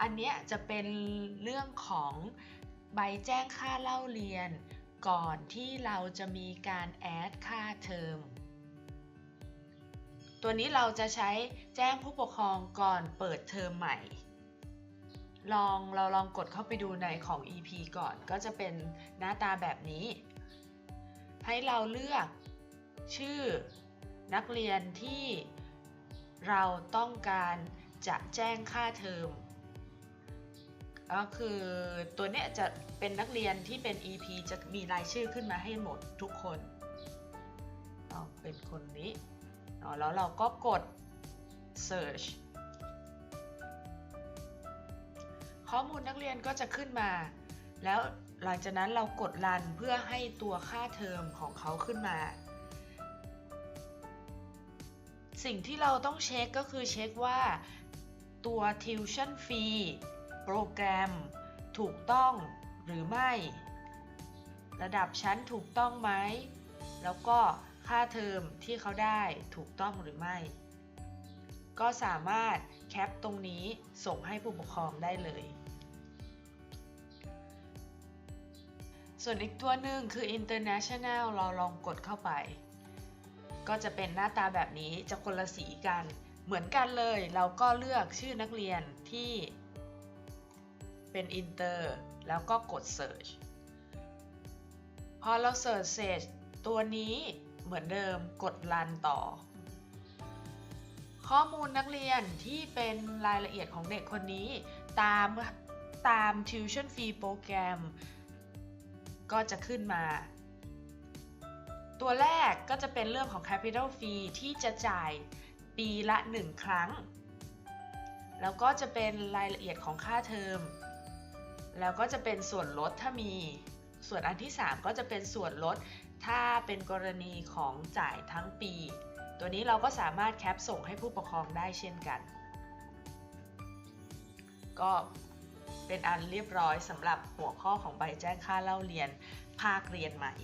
อันเนี้ยจะเป็นเรื่องของใบแจ้งค่าเล่าเรียน ก่อนที่เราจะมีการแอดค่าเทอมตัวนี้เราจะใช้แจ้งผู้ปกครองก่อนเปิดเทอมใหม่ ลองเราลองกดเข้าไปดูในของ EP ก่อนก็จะเป็นหน้าตาแบบนี้ ให้เราเลือกชื่อนักเรียนที่เราต้องการจะแจ้งค่าเทอม ก็คือตัวเนี้ยจะเป็นนักเรียนที่เป็น EP จะมีรายชื่อขึ้นมาให้หมดทุกคนเอาเป็นคนนี้แล้วเราก็กด search ข้อมูลนักเรียนก็จะขึ้นมา แล้วหลังจากนั้นเรากดรันเพื่อให้ตัวค่าเทอมของเขาขึ้นมา สิ่งที่เราต้องเช็คก็คือเช็คว่าตัว tuition fee โปรแกรม ถูกต้องหรือไม่ ระดับชั้นถูกต้องไหม แล้วก็ค่าเทอมที่เขาได้ถูกต้องหรือไม่ ก็สามารถแคปตรงนี้ส่งให้ผู้ปกครองได้เลย ส่วนอีกตัวหนึ่งคือ international เราลองกดเข้าไป ก็จะเป็นหน้าตาแบบนี้จะคนละสีกัน เหมือนกันเลย เราก็เลือกชื่อนักเรียนที่ เป็น inter แล้วก็กด search พอเรา search เสร็จตัวนี้เหมือนเดิมกด run ต่อ ข้อมูลนักเรียนที่เป็นรายละเอียดของเด็กคนนี้ ตามตาม tuition fee โปรแกรมก็จะขึ้นมา ตัวแรกก็จะเป็นเรื่องของ capital fee ที่จะจ่ายปีละ 1 ครั้ง แล้วก็จะเป็นรายละเอียดของค่าเทอม แล้วก็จะเป็นส่วนลดถ้ามี ส่วนอันที่ 3 ก็จะเป็นส่วนลด ถ้าเป็นกรณีของจ่ายทั้งปี ตัวนี้เราก็สามารถแคปส่งให้ผู้ปกครองได้เช่นกัน ก็เป็นอันเรียบร้อยสำหรับหัวข้อของใบแจ้งค่าเล่าเรียนภาคเรียนใหม่